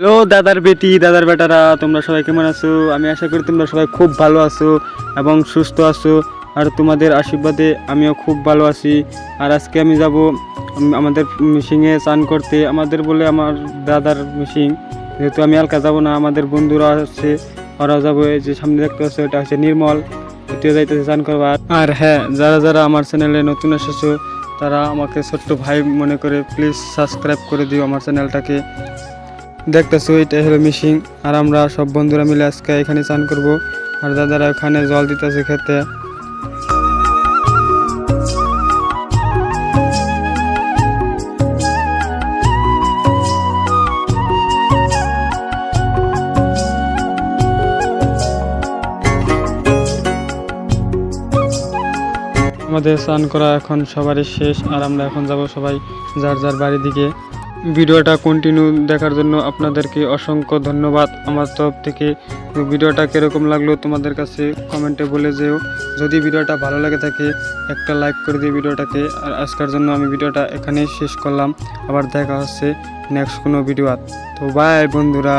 Hello দাদার বেটি, দাদার বেটারা, তোমরা সবাই কেমন আছো? আমি আশা করি তোমরা সবাই খুব ভালো আছো এবং সুস্থ আছো। আর তোমাদের আশীর্বাদে আমিও খুব ভালো আছি। আর আজকে আমি যাব আমাদের মিশিংয়ে চান করতে। আমাদের বলে আমার দাদার মিশিং যেহেতু আমি আলকা যাব না, আমাদের বন্ধুরা আছে ওরাও যাব যে সামনে দেখতে পাচ্ছ, এটা হচ্ছে নির্মল, এটিও যাইতেছে চান করবার। আর হ্যাঁ যারা যারা আমার চ্যানেলে নতুন এসেছ, তারা আমাকে ছোট্ট ভাই মনে করে প্লিজ সাবস্ক্রাইব করে দিও আমার চ্যানেলটাকে। দেখতেছো, এটা হলো মিশিং আর আমরা সব বন্ধুরা মিলে আজকে এখানে চান করব। আর দাদারা ওখানে জল দিতেছে খেতে। আমাদের স্নান করা এখন সবারই শেষ। আর আমরা এখন যাব সবাই যার যার বাড়ির দিকে। ভিডিওটা কন্টিনিউ দেখার জন্য আপনাদেরকে অসংখ্য ধন্যবাদ। আমার তরফ থেকে ভিডিওটা কীরকম লাগল তোমাদের কাছে কমেন্টে বলে যেও। যদি ভিডিওটা ভালো লাগে থাকে, একটা লাইক করে দিয়ে ভিডিওটাকে। আর আজকের জন্য আমি ভিডিওটা এখানেই শেষ করলাম। আবার দেখা হচ্ছে নেক্সট কোনো ভিডিও তো। বাই বন্ধুরা।